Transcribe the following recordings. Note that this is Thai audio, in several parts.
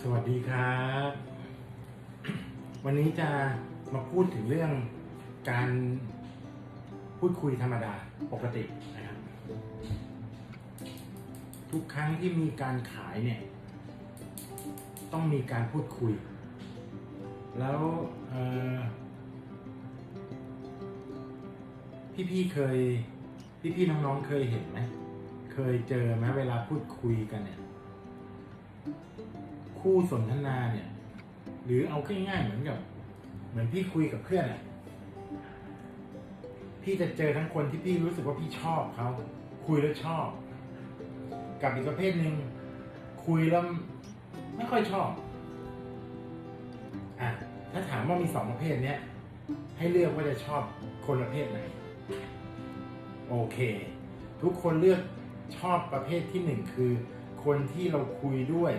สวัสดีครับ วันนี้จะมาพูดถึงเรื่องการพูดคุยธรรมดาปกตินะครับ ทุกครั้งที่มีการขายเนี่ย ต้องมีการพูดคุย แล้วเอ่พี่ๆเคยพี่ๆน้องๆเคยเห็นไหม เคยเจอไหมเวลาพูดคุยกันเนี่ย คู่สนทนาเนี่ย หรือเอาง่ายๆเหมือนกับ เหมือนพี่คุยกับเพื่อนอะพี่จะเจอทั้งคนที่พี่รู้สึกว่าพี่ชอบเขาคุยแล้วชอบ กับอีกประเภทหนึ่งคุยแล้วไม่ค่อยชอบอะถ้าถามว่ามีสองประเภทเนี้ยให้เลือกว่าจะชอบคนประเภทไหน โอเค ทุกคนเลือกชอบประเภทที่หนึ่งคือ คนที่เราคุยด้วย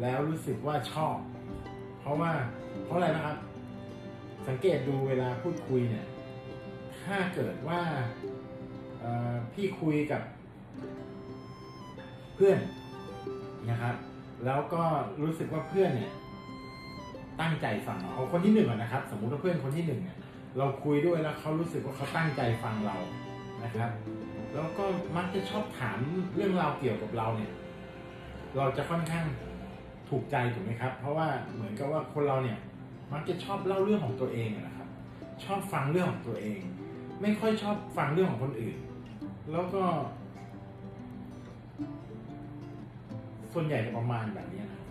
แล้วรู้สึกว่าชอบ เพราะว่าเพราะอะไรนะครับ สังเกตดูเวลาพูดคุยเนี่ย ถ้าเกิดว่าพี่คุยกับเพื่อนนะครับ แล้วก็รู้สึกว่าเพื่อนเนี่ยตั้งใจฟังเราเอาคนที่หนึ่งนนะครับ สมมุติว่าเพื่อนคนที่หนึ่งเนี่ยเราคุยด้วยแล้วเขารู้สึกว่าเขาตั้งใจฟังเรานะครับ แล้วก็มักจะชอบถามเรื่องราวเกี่ยวกับเราเนี่ย เราจะค่อนข้างถูกใจถูกไหมครับ เพราะว่าเหมือนกับว่าคนเราเนี่ยมักจะชอบเล่าเรื่องของตัวเองนะครับ ชอบฟังเรื่องของตัวเอง ไม่ค่อยชอบฟังเรื่องของคนอื่น แล้วก็ ส่วนใหญ่จะประมาณแบบนี้นะ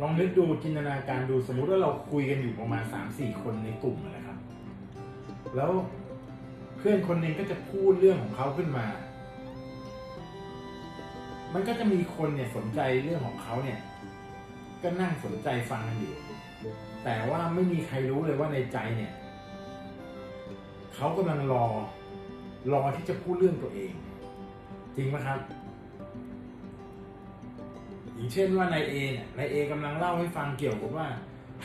ลองนึกดูจินตนาการดูสมมุติว่าเราคุยกันอยู่ประมาณสามสี่คนในกลุ่มนะครับ แล้วเพื่อนคนหนึ่งก็จะพูดเรื่องของเขาขึ้นมา มันก็จะมีคนเนี่ยสนใจเรื่องของเขาเนี่ย ก็นั่งสนใจฟังกันอยู่ แต่ว่าไม่มีใครรู้เลยว่าในใจเนี่ยเขากำลังรอ รอที่จะพูดเรื่องตัวเอง จริงไหมครับอย่างเช่นว่านายเอเนี่ยนายเอกำลังเล่าให้ฟังเกี่ยวกับว่า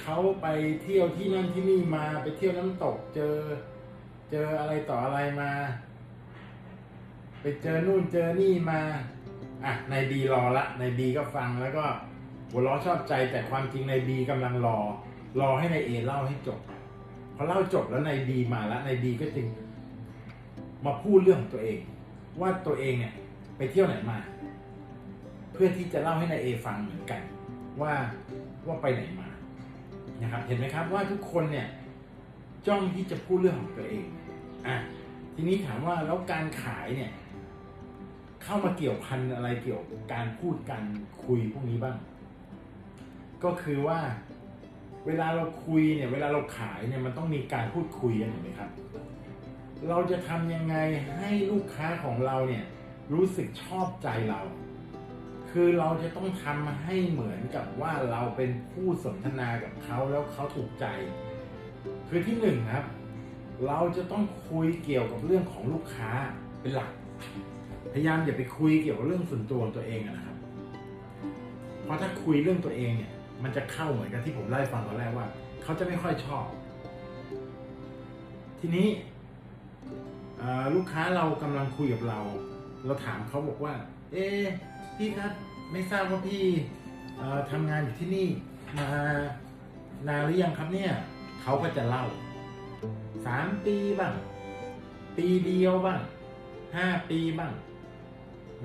เขาไปเที่ยวที่นั่นที่นี่มาไปเที่ยวน้ำตกเจอ เจออะไรต่ออะไรมา ไปเจอนู่นเจอนี่มา อะนายบีรอละนายบีก็ฟังแล้วก็หัวเราะชอบใจแต่ความจริงนายบีกำลังรอ รอให้นายเอเล่าให้จบพอเล่าจบแล้วนายบีมาแล้วนายบีก็จึงมาพูดเรื่องของตัวเอง ว่าตัวเองเนี่ยไปเที่ยวไหนมา เพื่อที่จะเล่าให้นายเอฟังเหมือนกัน ว่าว่าไปไหนมานะครับ เห็นไหมครับว่าทุกคนเนี่ยจ้องที่จะพูดเรื่องของตัวเองอะทีนี้ถามว่าแล้วการขายเนี่ย เข้ามาเกี่ยวพันอะไรเกี่ยวกับการพูดการคุยพวกนี้บ้าง ก็คือว่าเวลาเราคุยเนี่ย เวลาเราขายเนี่ยมันต้องมีการพูดคุยกันถูกไหมครับ เราจะทำยังไงให้ลูกค้าของเราเนี่ย รู้สึกชอบใจเรา คือเราจะต้องทำให้เหมือนกับว่าเราเป็นผู้สนทนากับเขาแล้วเขาถูกใจ คือที่หนึ่งครับ เราจะต้องคุยเกี่ยวกับเรื่องของลูกค้าเป็นหลัก พยายามอย่าไปคุยเกี่ยวกับเรื่องส่วนตัวของตัวเองนะครับ เพราะถ้าคุยเรื่องตัวเองเนี่ย มันจะเข้าเหมือนกันที่ผมเล่ฟังตอนแรกว่า เขาจะไม่ค่อยชอบ ทีนี้ลูกค้าเรากำลังคุยกับเรา เราถามเขาบอกว่า เอ๊พี่ครับ ไม่ทราบว่าพี่เอ่อทำงานอยู่ที่นี่มานานหรือยังครับเนี่ย เขาก็จะเล่าสามปีบ้าง ปีเดียวบ้างห้าปีบ้าง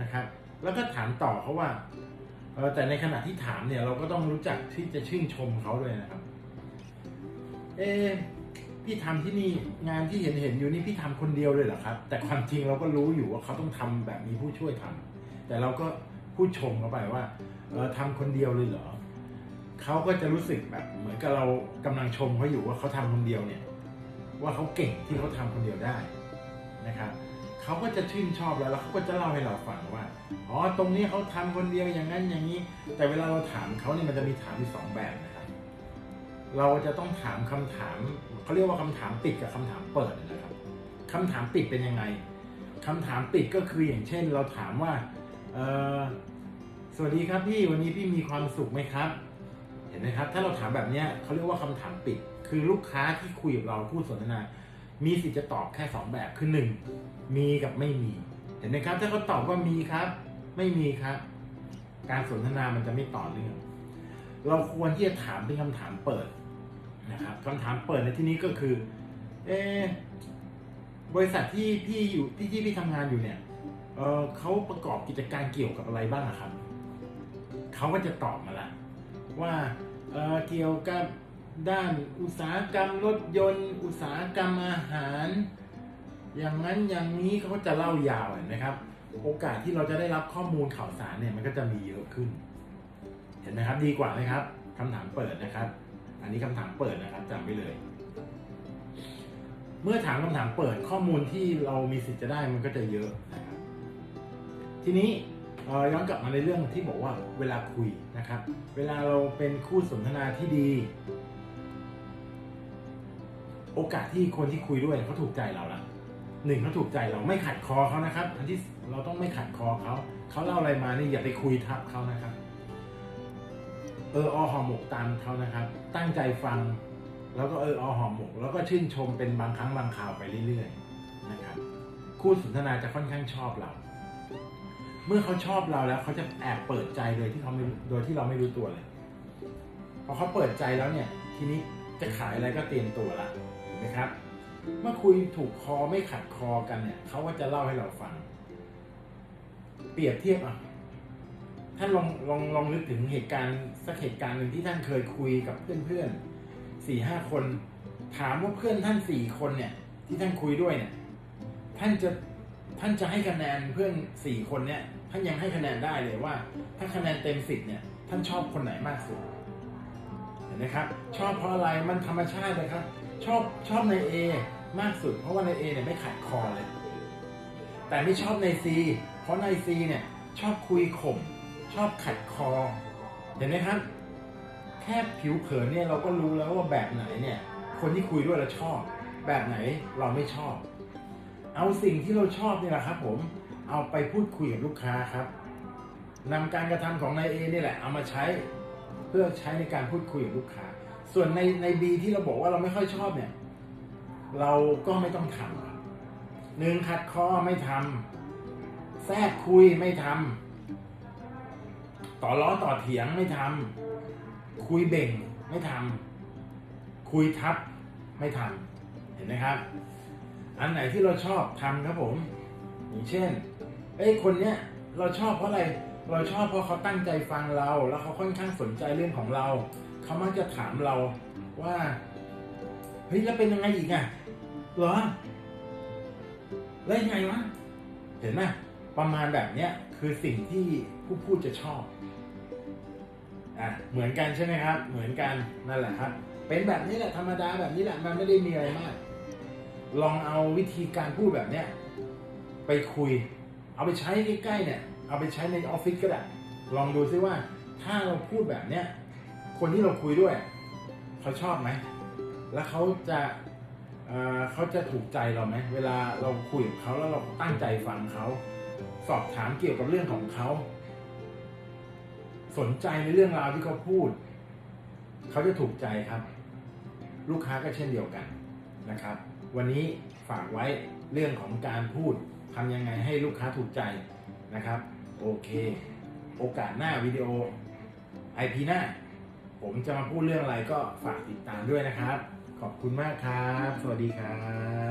นะครับแล้วก็ถามต่อเขาว่าเออแต่ในขณะที่ถามเนี่ยเราก็ต้องรู้จักที่จะชื่นชมเขาด้วยนะครับ เอพี่ทำที่นี่งานที่เห็นเห็นอยู่นี่พี่ทำคนเดียวเลยเหรอครับ แต่ความจริงเราก็รู้อยู่ว่าเขาต้องทำแบบมีผู้ช่วยทำแต่เราก็พูดชมเขาไปว่าเออทำคนเดียวเลยเหรอเขาก็จะรู้สึกแบบเหมือนกับเรากำลังชมเขาอยู่ว่าเขาทำคนเดียวเนี่ย ว่าเขาเก่งที่เขาทำคนเดียวได้นะครับ เขาก็จะชื่นชอบแล้วแล้วเขาก็จะเล่าให้เราฟังว่าอ๋อตรงนี้เขาทำคนเดียวอย่างนั้นอย่างนี้ แต่เวลาเราถามเขาเนี่ยมันจะมีถามอยู่สองแบบนะครับเราจะต้องถามคำถามเขาเรียกว่าคำถามปิดกับคำถามเปิดนะครับคำถามปิดเป็นยังไงคำถามปิดก็คืออย่างเช่น เราถามว่าเออสวัสดีครับพี่วันนี้พี่มีความสุขไหมครับ เห็นไหมครับ ถ้าเราถามแบบนี้เขาเรียกว่าคำถามปิด คือลูกค้าที่คุยกับเราพูดสนทนา มีสิทธิ์จะตอบแค่สองแบบคือหนึ่งมีกับไม่มี เห็นไหมครับ ถ้าเขาตอบว่ามีครับ ไม่มีครับ การสนทนามันจะไม่ต่อเนื่องเราควรที่จะถามเป็นคำถามเปิดนะครับคำถามเปิดในที่นี้ก็คือเออบริษัทที่พี่อยู่ที่ที่พี่ทำงานอยู่เนี่ยเเขาประกอบกิจการเกี่ยวกับอะไรบ้างครับ เขาก็จะตอบมาละว่าเเกี่ยวกับ ด้านอุตสาหกรรมรถยนต์ อุตสาหกรรมอาหาร อย่างนั้นอย่างนี้เขาจะเล่ายาวเห็นไหมครับ โอกาสที่เราจะได้รับข้อมูลข่าวสารเนี่ยมันก็จะมีเยอะขึ้น เห็นไหมครับดีกว่าไหมครับคำถามเปิดนะครับ อันนี้คำถามเปิดนะครับจำไว้เลย เมื่อถามคำถามเปิดข้อมูลที่เรามีสิทธิ์จะได้มันก็จะเยอะนะครับทีนี้ย้อนกลับมาในเรื่องที่บอกว่าเวลาคุยนะครับ เวลาเราเป็นคู่สนทนาที่ดี โอกาสที่คนที่คุยด้วยเขาถูกใจเราละหนึ่งเขาถูกใจเราไม่ขัดคอเขานะครับ อันที่เราต้องไม่ขัดคอเขาเขาเล่าอะไรมาเนี่ยอย่าไปคุยทับเขานะครับ เอออหอหมกตามเขานะครับ ตั้งใจฟัง แล้วก็เอออหอหมก แล้วก็ชื่นชมเป็นบางครั้งบางคราวไปเรื่อยๆนะครับ คู่สนทนาจะค่อนข้างชอบเรา เมื่อเขาชอบเราแล้วเขาจะแอบเปิดใจโดยที่เขาไม่โดยที่เราไม่รู้ตัวเลยพอเขาเปิดใจแล้วเนี่ย ทีนี้จะขายอะไรก็เตรียมตัวละ นไหมครับ เมื่อคุยถูกคอไม่ขัดคอกันเนี่ยเขาก็จะเล่าให้เราฟัง เปรียบเทียบอะท่านลองลองลองนึกถึงเหตุการณ์สักเหตุการณ์หนึ่งที่ท่านเคยคุยกับเพื่อนๆสี่ห้าคน ถามว่าเพื่อนท่านสี่คนเนี่ย ที่ท่านคุยด้วยเนี่ย ท่านจะท่านจะให้คะแนนเพื่อนสี่คนเนี่ยท่านยังให้คะแนนได้เลยว่า ถ้าคะแนนเต็มสิบเนี่ย ท่านชอบคนไหนมากสุด ห็นไหมครับ ชอบเพราะอะไรมันธรรมชาติเลยครับชอบชอบใน A มากสุด เพราะว่าใน A เนี่ยไม่ขัดคอเลย แต่ไม่ชอบใน C เพราะใน C เนี่ยชอบคุยข่มชอบขัดคอ เห็นไหมครับ แค่ผิวเผินเนี่ยเราก็รู้แล้วว่าแบบไหนเนี่ย คนที่คุยด้วยเราชอบ แบบไหนเราไม่ชอบ เอาสิ่งที่เราชอบเนี่ยแหละครับ ผมเอาไปพูดคุยกับลูกค้าครับนำการกระทำของนายเอนี่แหละเอามาใช้ เพื่อใช้ในการพูดคุยกับลูกค้า ส่วนในในบีที่เราบอกว่าเราไม่ค่อยชอบเนี่ย เราก็ไม่ต้องทำครับหนึ่งขัดคอไม่ทำแทรกคุยไม่ทำต่อล้อต่อเถียงไม่ทำคุยเบ่งไม่ทำคุยทับไม่ทำเห็นไหมครับ อันไหนที่เราชอบทำครับผม อย่างเช่นเอ้ยคนเนี้ยเราชอบเพราะอะไร เราชอบเพราะเขาตั้งใจฟังเรา แล้วเขาค่อนข้างสนใจเรื่องของเรา เขามักจะถามเราว่าเฮ้ยแล้วเป็นยังไงอีกอะเหรอแล้วยังไงวะเห็นไหมประมาณแบบเนี้ยคือสิ่งที่ผู้พูดจะชอบอะเหมือนกันใช่ไหมครับ เหมือนกันนั่นแหละครับ เป็นแบบนี้แหละธรรมดาแบบนี้แหละมันไม่ได้มีอะไรมาก ลองเอาวิธีการพูดแบบเนี้ยไปคุย เอาไปใช้ใกล้ๆเนี่ย เอาไปใช้ในออฟฟิศก็ได้ ลองดูซิว่า ถ้าเราพูดแบบเนี้ย คนที่เราคุยด้วยเขาชอบไหม แล้วเขาจะเเขาจะถูกใจเราไหม เวลาเราคุยกับเขาแล้วเราตั้งใจฟังเขา สอบถามเกี่ยวกับเรื่องของเขา สนใจในเรื่องราวที่เขาพูด เขาจะถูกใจครับ ลูกค้าก็เช่นเดียวกันนะครับ วันนี้ฝากไว้เรื่องของการพูดทำยังไงให้ลูกค้าถูกใจนะครับ โอเค โอกาสหน้าวิดีโอ IP หน้า ผมจะมาพูดเรื่องอะไรก็ฝากติดตามด้วยนะครับ ขอบคุณมากครับ สวัสดีครับ